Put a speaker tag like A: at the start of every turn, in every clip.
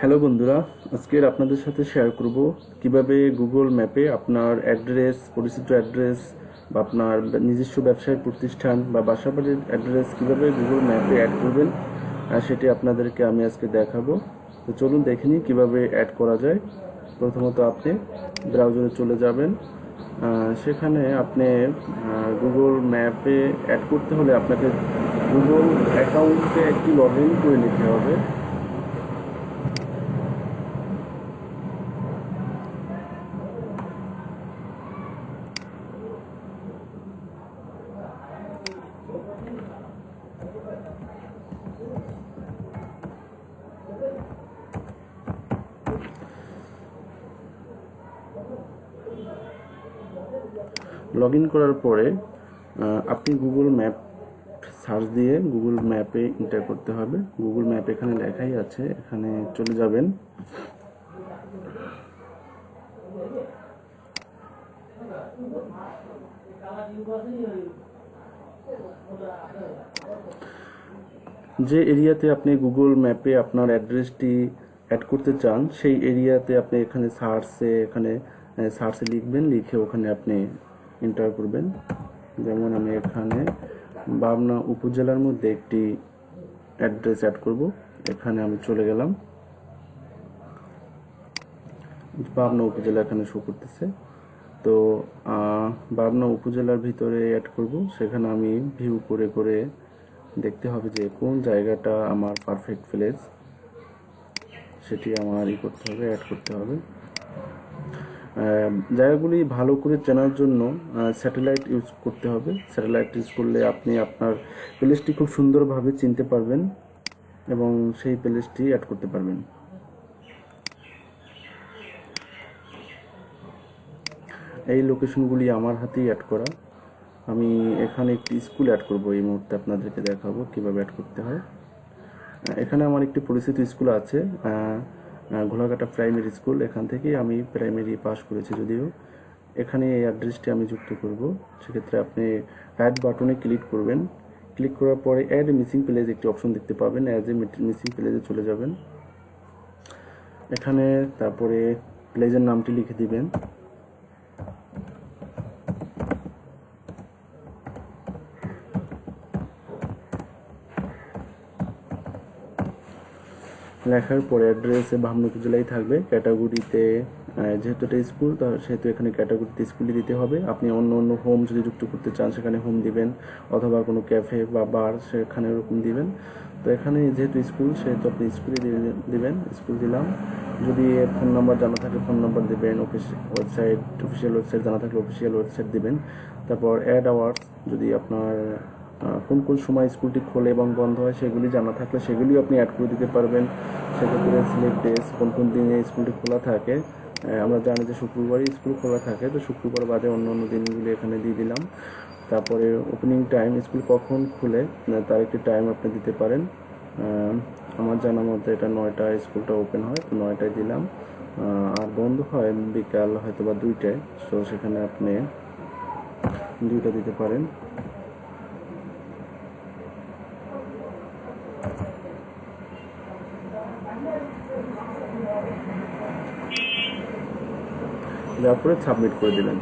A: Hello বন্ধুরা আজকের আপনাদের সাথে শেয়ার করব কীভাবে গুগল ম্যাপে আপনার অ্যাড্রেস পরিচিত অ্যাড্রেস বা আপনার নিজস্ব ব্যবসায়িক প্রতিষ্ঠান বা বাসাবাড়ির অ্যাড্রেস কীভাবে গুগল ম্যাপে অ্যাড করবেন সেটি আপনাদেরকে আমি আজকে দেখাবো। তো চলুন দেখে নিই কীভাবে অ্যাড করা যায়। প্রথমত আপনি ব্রাউজারে চলে যাবেন সেখানে আপনি গুগল ম্যাপে অ্যাড করতে হলে আপনাকে গুগল অ্যাকাউন্টে একটি লগ ইন করে নিতে হবে। লগ করার পরে আপনি গুগল ম্যাপ সার্চ দিয়ে গুগল ম্যাপে এন্টার করতে হবে। গুগল ম্যাপ এখানে লেখাই আছে, এখানে চলে যাবেন। যে এরিয়াতে আপনি গুগল ম্যাপে আপনার অ্যাড্রেসটি অ্যাড করতে চান, সেই এরিয়াতে আপনি এখানে সার্চে এখানে সার্চে লিখবেন, লিখে ওখানে আপনি এন্টার করবেন। যেমন আমি এখানে বাবনা উপজেলার মধ্যে একটি অ্যাড্রেস অ্যাড করব। এখানে আমি চলে গেলাম। পাবনা উপজেলা এখানে শো করতেছে। তো পাবনা উপজেলার ভিতরে অ্যাড করব। সেখানে আমি ভিউ করে করে দেখতে হবে যে কোন জায়গাটা আমার পারফেক্ট প্লেস সেটি আমার ই করতে হবে অ্যাড করতে হবে। জায়গাগুলি ভালো করে চেনার জন্য স্যাটেলাইট ইউজ করতে হবে। স্যাটেলাইট ইউজ করলে আপনি আপনার প্লেসটি খুব সুন্দরভাবে চিনতে পারবেন এবং সেই প্লেসটি অ্যাড করতে পারবেন। এই লোকেশনগুলি আমার হাতেই অ্যাড করা। আমি এখানে একটি স্কুল অ্যাড করব, এই মুহূর্তে আপনাদেরকে দেখাবো কীভাবে অ্যাড করতে হয়। এখানে আমার একটি পরিচিত স্কুল আছে। ঘোলাঘাটা প্রাইমারি স্কুল এখান থেকে আমি প্রাইমারি পাশ করেছি যদিও। এখানে এই অ্যাড্রেসটি আমি যুক্ত করব। সেক্ষেত্রে আপনি অ্যাড বাটনে ক্লিক করবেন। ক্লিক করার পরে অ্যাড মিসিং প্লেজ একটি অপশন দেখতে পাবেন। অ্যাজ এ মিসিং প্লেজে চলে যাবেন। এখানে তারপরে প্লেজের নামটি লিখে দিবেন। লেখার পরে অ্যাড্রেসে বামন উপজেলায় থাকবে। ক্যাটাগরিতে যেহেতু এটা স্কুল তা সেহেতু এখানে ক্যাটাগরিতে স্কুলই দিতে হবে। আপনি অন্য অন্য হোম যদি যুক্ত করতে চান, সেখানে হোম দিবেন, অথবা কোনো ক্যাফে বা বার সেখানে ওরকম দিবেন। তো এখানে যেহেতু স্কুল সেহেতু আপনি স্কুলে দিবেন স্কুল দিলাম। যদি ফোন নাম্বার জানা থাকে ফোন নাম্বার দিবেন অফিস ওয়েবসাইট অফিসিয়াল ওয়েবসাইট জানা থাকলে অফিসিয়াল ওয়েবসাইট দিবেন। তারপর অ্যাড আওয়ার্স যদি আপনার কোন কোন সময় স্কুলটি খোলে এবং বন্ধ হয় সেগুলি জানা থাকলে সেগুলিও আপনি অ্যাড করে দিতে পারবেন। সেক্ষেত্রে সিলেক্ট ডেস কোন কোন দিনে স্কুলটি খোলা থাকে। আমরা জানি যে শুক্রবারই স্কুল খোলা থাকে, তো শুক্রবার বাদে অন্য অন্য দিনগুলি এখানে দিয়ে দিলাম। তারপরে ওপেনিং টাইম স্কুল কখন খুলে তার একটি টাইম আপনি দিতে পারেন। আমার জানা মতে এটা নয়টায় স্কুলটা ওপেন হয়, তো নয়টায় দিলাম। আর বন্ধ হয় বিকাল হয়তো বা দুইটায়, তো সেখানে আপনি দুইটা দিতে পারেন। দেওয়ার পরে সাবমিট করে দিবেন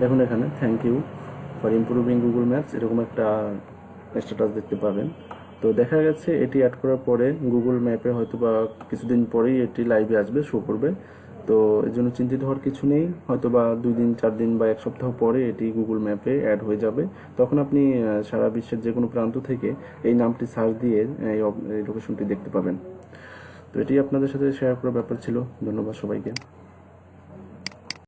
A: দেখুন এখানে thank you for improving Google Maps এরকম একটা স্ট্যাটাস দেখতে পাবেন। তো দেখা গেছে, এটি অ্যাড করার পরে গুগল ম্যাপে হয়তো বা কিছুদিন পরেই এটি লাইভে আসবে শো করবে। তো এর জন্য চিন্তিত হওয়ার কিছু নেই। হয়তো বা দুই দিন, চার দিন বা এক সপ্তাহ পরে এটি গুগল ম্যাপে অ্যাড হয়ে যাবে। তখন আপনি সারা বিশ্বের যে কোনো প্রান্ত থেকে এই নামটি সার্চ দিয়ে এই লোকেশনটি দেখতে পাবেন। তো এটি আপনাদের সাথে শেয়ার করার ব্যাপার ছিল। ধন্যবাদ সবাইকে।